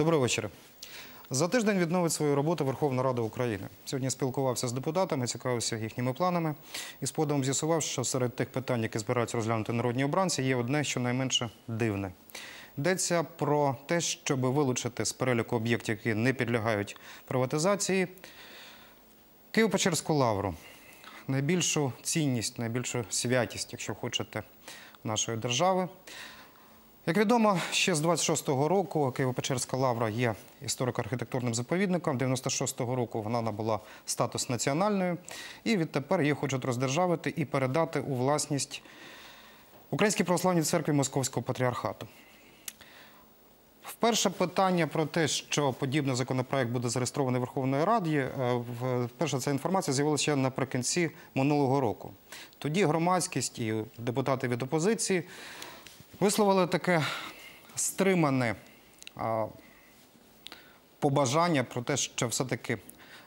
Доброго вечора. За тиждень відновить свою роботу Верховна Рада України. Сьогодні спілкувався з депутатами, цікавився їхніми планами і з подивом з'ясував, що серед тих питань, які збираються розглянути народні обранці, є одне, що найменше дивне. Йдеться про те, щоб вилучити з переліку об'єктів, які не підлягають приватизації, Києво-Печерську лавру. Найбільшу цінність, найбільшу святість, якщо хочете, нашої держави. Як відомо, ще з 26-го року Києво-Печерська лавра є історико-архітектурним заповідником. 96-го року вона набула статус національною, і відтепер її хочуть роздержавити і передати у власність Українській православній церкві Московського патріархату. Вперше питання про те, що подібний законопроект буде зареєстрований Верховною Раді, вперше ця інформація з'явилася наприкінці минулого року. Тоді громадськість і депутати від опозиції висловили таке стримане побажання про те, що все-таки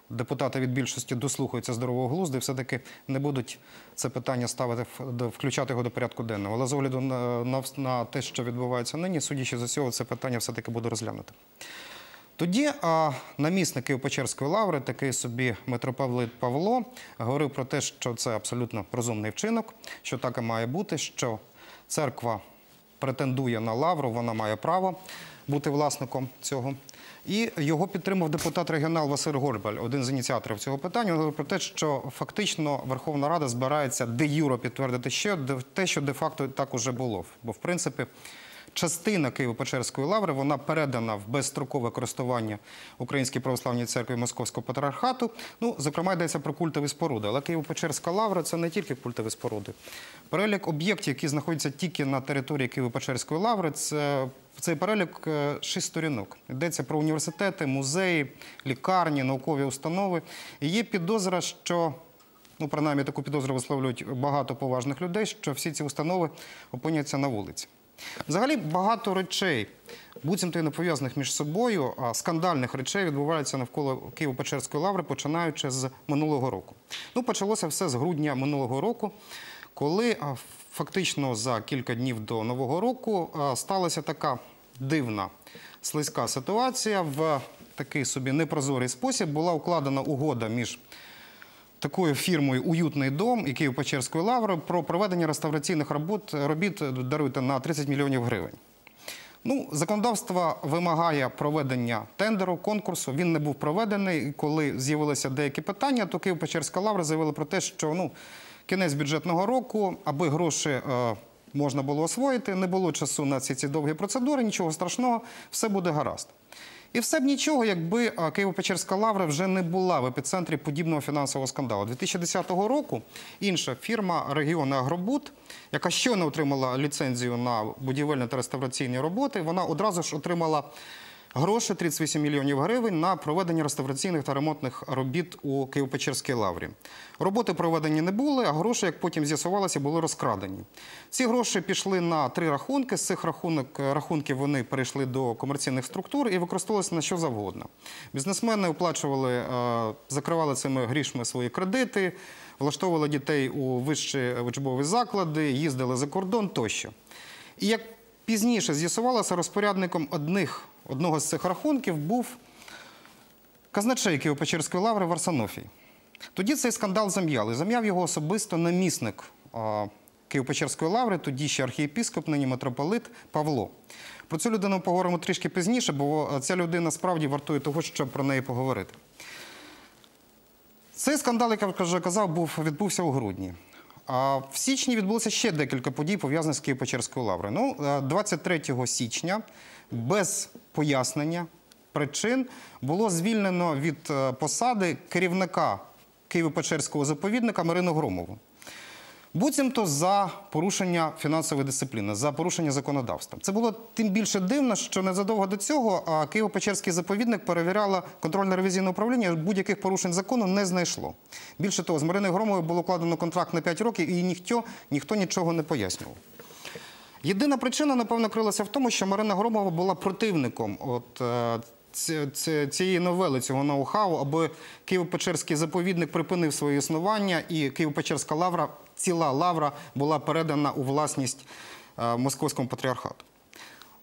депутати від більшості дослухаються здорового глузду і все-таки не будуть це питання ставити, включати його до порядку денного. Але з огляду на, на, на те, що відбувається нині, судячи з усього, це питання все-таки буде розглянуто. Тоді а, намісник Києво-Печерської лаври, такий собі митрополит Павло, говорив про те, що це абсолютно розумний вчинок, що так і має бути, що церква претендує на лавру, вона має право бути власником цього. І його підтримав депутат регіонал Василь Горбаль, один з ініціаторів цього питання. Він говорив про те, що фактично Верховна Рада збирається де юро підтвердити ще те, що де-факто так уже було. Бо, в принципі, частина Києво-Печерської лаври вона передана в безстрокове користування Українській православній церкві Московського патріархату. Ну, зокрема, йдеться про культові споруди. Але Києво-Печерська лавра це не тільки культові споруди. Перелік об'єктів, які знаходяться тільки на території Києво-Печерської лаври, це цей перелік шість сторінок. Йдеться про університети, музеї, лікарні, наукові установи. І є підозра, що ну, принаймні таку підозру висловлюють багато поважних людей, що всі ці установи опиняться на вулиці. Взагалі багато речей, буцімто не пов'язаних між собою, а скандальних речей відбуваються навколо Києво-Печерської лаври, починаючи з минулого року. Ну, почалося все з грудня минулого року, коли фактично за кілька днів до Нового року сталася така дивна слизька ситуація. В такий собі непрозорий спосіб була укладена угода між такою фірмою Уютний дом і Києво-Печерською лаврою про проведення реставраційних робот робіт даруйте на 30 мільйонів гривень. Ну, законодавство вимагає проведення тендеру, конкурсу. Він не був проведений. І коли з'явилися деякі питання, то Києво-Печерська лавра заявила про те, що ну, кінець бюджетного року, аби гроші е, можна було освоїти, не було часу на ці, ці довгі процедури, нічого страшного, все буде гаразд. І все б нічого, якби Києво-Печерська лавра вже не була в епіцентрі подібного фінансового скандалу. 2010 року інша фірма регіони Агробуд, яка щойно отримала ліцензію на будівельні та реставраційні роботи, вона одразу ж отримала гроші 38 мільйонів гривень на проведення реставраційних та ремонтних робіт у Києво-Печерській лаврі. Роботи проведені не були, а гроші, як потім з'ясувалося, були розкрадені. Ці гроші пішли на три рахунки. З цих рахунок, рахунків вони перейшли до комерційних структур і використовувалися на що завгодно. Бізнесмени оплачували, закривали цими грішми свої кредити, влаштовували дітей у вищі учбові заклади, їздили за кордон тощо. І як пізніше з'ясувалося, розпорядником одних одного з цих рахунків був казначей Києво-Печерської лаври Варсанофій. Тоді цей скандал зам'яли. Зам'яв його особисто намісник Києво-Печерської лаври, тоді ще архієпіскоп, нині митрополит Павло. Про цю людину поговоримо трішки пізніше, бо ця людина справді вартує того, щоб про неї поговорити. Цей скандал, як я вже казав, був, відбувся у грудні. А в січні відбулося ще декілька подій, пов'язаних з Києво-Печерською лаврою. Ну, 23 січня без пояснення причин було звільнено від посади керівника Києво-Печерського заповідника Марину Громову. Буцімто за порушення фінансової дисципліни, за порушення законодавства. Це було тим більше дивно, що незадовго до цього Києво-Печерський заповідник перевіряло контрольно-ревізійне управління, будь-яких порушень закону не знайшло. Більше того, з Мариною Громовою було укладено контракт на 5 років, і ніхто, ніхто нічого не пояснював. Єдина причина, напевно, крилася в тому, що Марина Громова була противником от, цієї новели, цього ноу-хау, аби Києво-Печерський заповідник припинив своє існування, і Києво-Печерська лавра, ціла лавра була передана у власність Московському патріархату.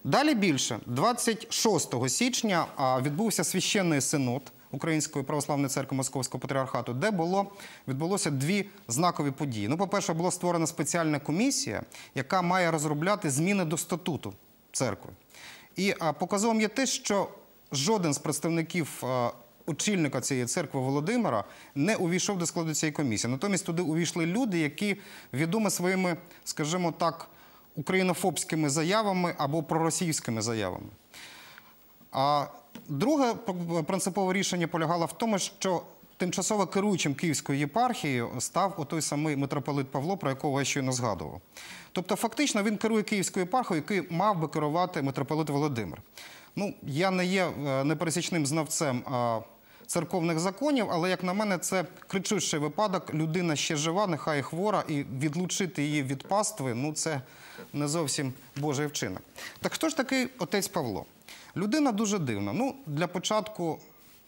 Далі більше 26 січня відбувся священний синод Української православної церкви Московського патріархату, де було відбулося дві знакові події. Ну, по-перше, була створена спеціальна комісія, яка має розробляти зміни до статуту церкви. І показовим є те, що жоден з представників очільника цієї церкви Володимира не увійшов до складу цієї комісії. Натомість туди увійшли люди, які відомі своїми, скажімо так, українофобськими заявами або проросійськими заявами. А друге принципове рішення полягало в тому, що тимчасово керуючим Київською єпархією став отой самий митрополит Павло, про якого я щойно згадував. Тобто, фактично, він керує Київською єпархією, який мав би керувати митрополит Володимир. Ну, я не є е, непересічним знавцем церковних законів, але, як на мене, це кричущий випадок. Людина ще жива, нехай хвора, і відлучити її від пастви ну це не зовсім Божий вчинок. Так хто ж такий отець Павло? Людина дуже дивна. Ну, для початку,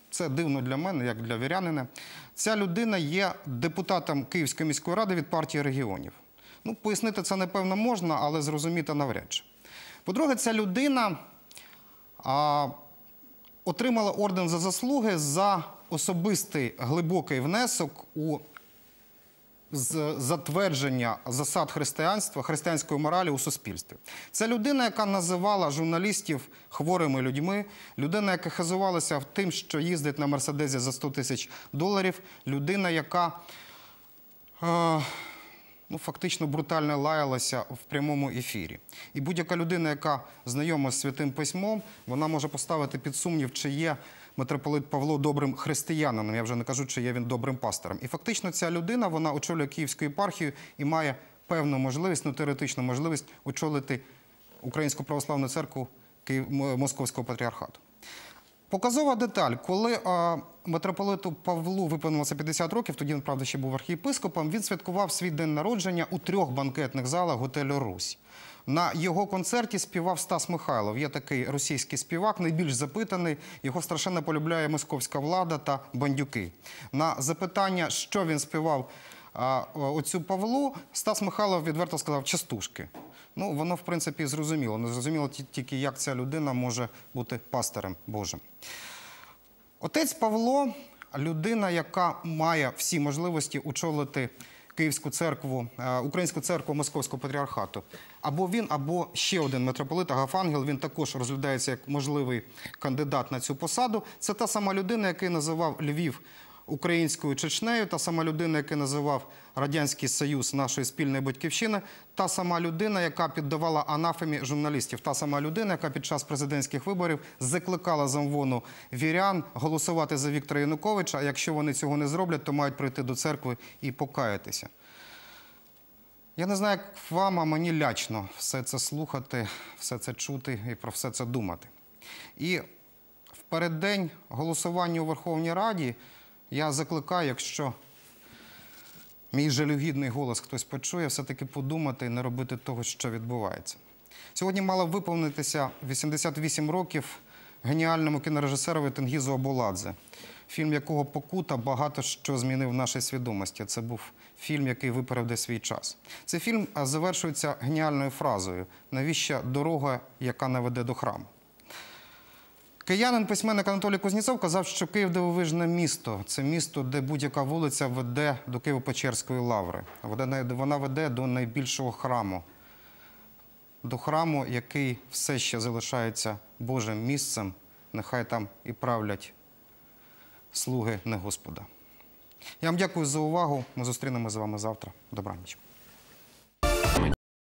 це дивно для мене, як для вірянина. Ця людина є депутатом Київської міської ради від партії регіонів. Ну, пояснити це, напевно, можна, але зрозуміти навряд чи. По-друге, ця людина а, отримала орден за заслуги за особистий глибокий внесок у з затвердження засад християнства, християнської моралі у суспільстві. Це людина, яка називала журналістів хворими людьми, людина, яка хизувалася тим, що їздить на мерседесі за 100 тисяч доларів, людина, яка е, ну, фактично брутально лаялася в прямому ефірі. І будь-яка людина, яка знайома з святим письмом, вона може поставити під сумнів, чи є митрополит Павло добрим християнином. Я вже не кажу, чи є він добрим пастором. І фактично ця людина вона очолює Київську єпархію і має певну можливість, ну теоретичну можливість очолити Українську православну церкву Московського патріархату. Показова деталь, коли а, митрополиту Павлу виповнилося 50 років, тоді він, правда, ще був архієпископом, він святкував свій день народження у трьох банкетних залах готелю Русь. На його концерті співав Стас Михайлов. Є такий російський співак, найбільш запитаний. Його страшенно полюбляє московська влада та бандюки. На запитання, що він співав а, оцю Павлу, Стас Михайлов відверто сказав частушки. Ну, воно, в принципі, зрозуміло. Не зрозуміло тільки, як ця людина може бути пастирем Божим. Отець Павло людина, яка має всі можливості очолити Київську церкву, е, Українську церкву Московського патріархату. Або він, або ще один митрополит Агафангел. Він також розглядається як можливий кандидат на цю посаду. Це та сама людина, який називав Львів українською Чечнею, та сама людина, яка називав Радянський Союз нашою спільною батьківщиною, та сама людина, яка піддавала анафемі журналістів, та сама людина, яка під час президентських виборів закликала замвону вірян голосувати за Віктора Януковича. А якщо вони цього не зроблять, то мають прийти до церкви і покаятися. Я не знаю, як вам, а мені лячно все це слухати, все це чути і про все це думати. І в переддень голосування у Верховній Раді я закликаю, якщо мій жалюгідний голос хтось почує, все-таки подумати і не робити того, що відбувається. Сьогодні мало виповнитися 88 років геніальному кінорежисерові Тенгізу Абуладзе, фільм якого покута багато що змінив в нашій свідомості. Це був фільм, який випередив свій час. Цей фільм завершується геніальною фразою: навіщо дорога, яка не веде до храму? Киянин, письменник Анатолій Кузнєцов казав, що Київ дивовижне місто. Це місто, де будь-яка вулиця веде до Києво-Печерської лаври. Вона- веде до найбільшого храму, до храму, який все ще залишається Божим місцем. Нехай там і правлять слуги не Господа. Я вам дякую за увагу. Ми зустрінемося з вами завтра. Добраніч.